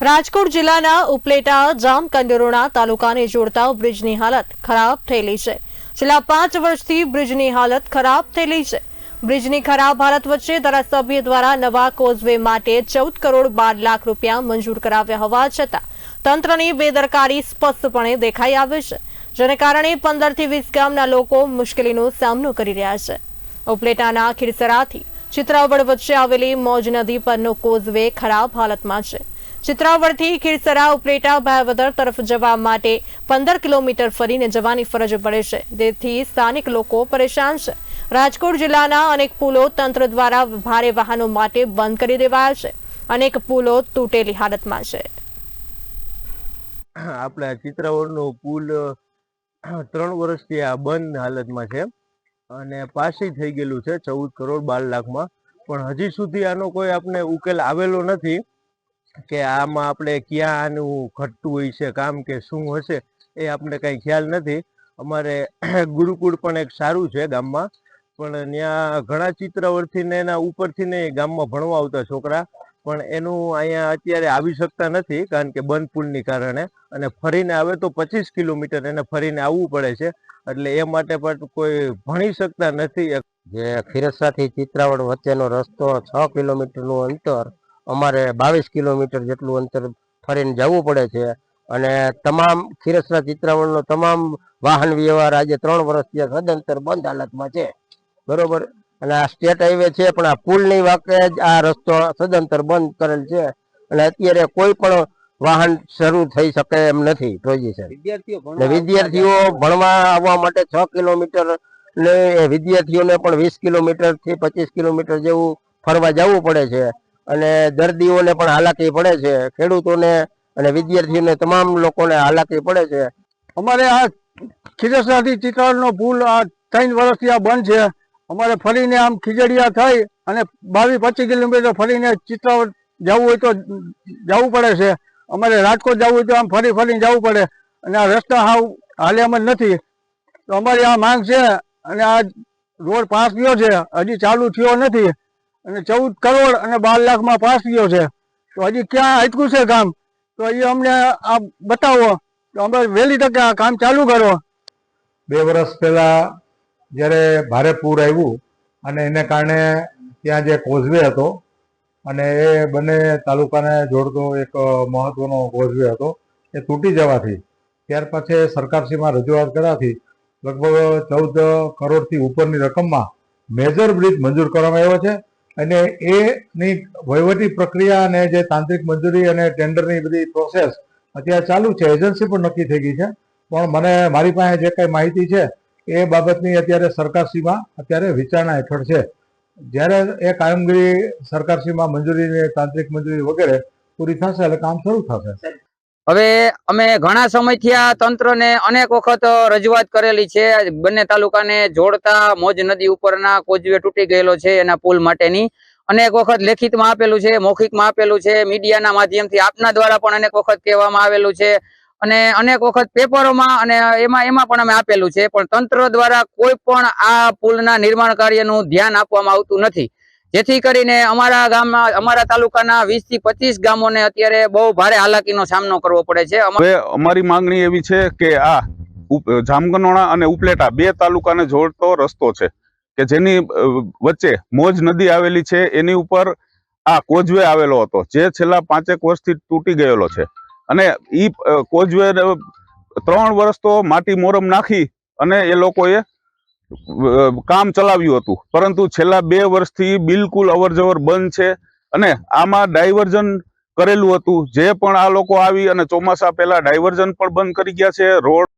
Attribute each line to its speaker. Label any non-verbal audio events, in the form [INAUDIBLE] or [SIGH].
Speaker 1: રાજકોટ જિલ્લાના ઉપલેટા જામકંડોરણા તાલુકાને જોડતા બ્રિજની હાલત ખરાબ થયેલી છે. છેલ્લા પાંચ વર્ષથી બ્રિજની હાલત ખરાબ થયેલી છે. બ્રિજની ખરાબ હાલત વચ્ચે ધારાસભ્ય દ્વારા નવા કોઝવે માટે ચૌદ કરોડ બાર લાખ રૂપિયા મંજૂર કરાવ્યા હોવા છતાં તંત્રની બેદરકારી સ્પષ્ટપણે દેખાઈ આવે છે, જેને કારણે પંદરથી વીસ ગામના લોકો મુશ્કેલીનો સામનો કરી રહ્યા છે. ઉપલેટાના ખીરસરાથી ચિત્રાવડ વચ્ચે આવેલી મોજ નદી પરનો કોઝવે ખરાબ હાલતમાં છે. ચિત્રાવડથી ખીરસરા ઉપલેટા ભાયાવદર તરફ જવા માટે પંદર કિલોમીટર ફરીને જવાની ફરજ પડે છે. તેથી સ્થાનિક લોકો પરેશાન છે. રાજકોટ જિલ્લાના અનેક પુલો તંત્ર દ્વારા ભારે વાહનો માટે બંધ કરી દેવાયા છે. અનેક પુલો તૂટેલી હાલતમાં છે.
Speaker 2: આપણા ચિત્રાવડનો પુલ ત્રણ વર્ષથી આ બંધ હાલતમાં છે અને પાસી થઈ ગયેલું છે ચૌદ કરોડ બાર લાખમાં. પણ હજી સુધી આનો કોઈ આપણે ઉકેલ આવેલો નથી. કે આમાં આપણે ક્યાં આનું ઘટતું હોય છે, કામ કે શું હશે, એ આપણે કાંઈ ખ્યાલ નથી. અમારે [CLEARS THROAT] ગુરુકુળ પણ એક સારું છે ગામમાં, પણ ત્યાં ઘણા ચિત્રાવડથી ને એના ઉપરથી ને ગામમાં ભણવા આવતા છોકરા, પણ એનું અહીંયા અત્યારે આવી શકતા નથી, કારણ કે બંધ પુલની કારણે, અને ફરીને આવે તો પચીસ કિલોમીટર એને ફરીને આવવું પડે છે, એટલે એ માટે પણ કોઈ ભણી શકતા નથી.
Speaker 3: જે ખીરસાથી ચિત્રાવડ વચ્ચેનો રસ્તો છ કિલોમીટરનું અંતર અમારે બાવીસ કિલોમીટર જેટલું અંતર ફરીને જવું પડે છે. અને તમામ ખીરસરા ચિત્રાવળનો તમામ વાહન વ્યવહાર આજે ત્રણ વર્ષથી સદંતર બંધ હાલતમાં છે. બરોબર? અને આ સ્ટેટ હાઈવે છે પણ આ પુલની વાકે જ આ રસ્તો સદંતર બંધ કરેલ છે. અને અત્યારે કોઈ પણ વાહન શરૂ થઈ શકે એમ નથી ને વિદ્યાર્થીઓ ભણવા આવવા માટે છ કિલોમીટર ને વિદ્યાર્થીઓને પણ વીસ કિલોમીટરથી પચીસ કિલોમીટર જેવું ફરવા જવું પડે છે. અને દર્દીઓને પણ હાલાકી પડે છે, ખેડૂતોને અને વિદ્યાર્થીઓને તમામ લોકોને હાલાકી પડે છે.
Speaker 4: અમારે આ ખીરસરાથી ચિત્રાવડનો પુલ આ ત્રણ વર્ષથી આ બંધ છે. અમારે ફરીને આમ ખીજડીયા થઈ અને બાવીસ પચીસ કિલોમીટર ફરીને ચિત્રાવડ જવું હોય તો જવું પડે છે. અમારે રાજકોટ જવું હોય તો આમ ફરી ફરીને જવું પડે. અને આ રસ્તા હાવ હાલે એમ નથી. તો અમારી આ માંગ છે અને આ રોડ પાસ થયો છે. હજી ચાલુ થયો નથી. અને ચૌદ કરોડ અને બાર લાખમાં પાસ થયો છે. તો હજી ક્યાં અટકું છે કામ? તો એ અમને આ બતાવો. તો અમે વહેલી તકે આ કામ ચાલુ કરો.
Speaker 5: બે વર્ષ પહેલાં જ્યારે ભારે પૂર આવ્યું અને એને કારણે ત્યાં જે કોઝવે હતો અને એ બંને તાલુકાને જોડતો એક મહત્વનો કોઝવે હતો, એ તૂટી જવાથી. ત્યાર પછી સરકારશ્રીમાં રજૂઆત કરવાથી લગભગ ચૌદ કરોડથી ઉપરની રકમમાં મેજર બ્રિજ મંજૂર કરવામાં આવ્યો છે. અને એની વહીવટી પ્રક્રિયા અને જે તાંત્રિક મંજૂરી અને ટેન્ડરની બધી પ્રોસેસ અત્યારે ચાલુ છે. એજન્સી પણ નક્કી થઈ ગઈ છે. પણ મને મારી પાસે જે કંઈ માહિતી છે, એ બાબતની અત્યારે સરકારશ્રીમાં અત્યારે વિચારણા હેઠળ છે. જ્યારે એ કામગીરી સરકારશ્રીમાં મંજૂરી તાંત્રિક મંજૂરી વગેરે પૂરી થશે એટલે કામ શરૂ થશે.
Speaker 6: હવે અમે ઘણા સમયથી આ તંત્રને અનેક વખત રજૂઆત કરેલી છે. બંને તાલુકાને જોડતા મોજ નદી ઉપરના કોજવે તૂટી ગયેલો છે એના પુલ માટેની. અનેક વખત લેખિતમાં આપેલું છે, મૌખિકમાં આપેલું છે, મીડિયાના માધ્યમથી આપના દ્વારા પણ અનેક વખત કહેવામાં આવેલું છે. અને અનેક વખત પેપરોમાં અને એમાં એમાં પણ અમે આપેલું છે, પણ તંત્ર દ્વારા કોઈ પણ આ પુલના નિર્માણ કાર્યનું ધ્યાન આપવામાં આવતું નથી. જેથી કરીને અમારા ગામમાં, અમારા તાલુકાના વીસથી પચીસ ગામોને અત્યારે બહુ ભારે હાલાકીનો સામનો કરવો પડે છે.
Speaker 7: હવે અમારી માંગણી એવી છે કે આ જામકંડોરણા અને ઉપલેટા બે તાલુકાને જોડતો રસ્તો છે કે જેની વચ્ચે મોજ નદી આવેલી છે, એની ઉપર આ કોજવે આવેલો હતો, જે છેલ્લા પાંચેક વર્ષથી તૂટી ગયેલો છે. અને ઈ કોજવે ત્રણ વર્ષ તો માટી મોરમ નાખી અને એ લોકોએ કામ ચલાવ્યું હતું. પરંતુ છેલ્લા બે વર્ષથી બિલકુલ અવરજવર બંધ છે અને આમાં ડાયવર્ઝન કરેલું હતું. જે પણ આ લોકો આવી અને ચોમાસા પહેલા ડાયવર્ઝન પણ બંધ કરી ગયા છે. રોડ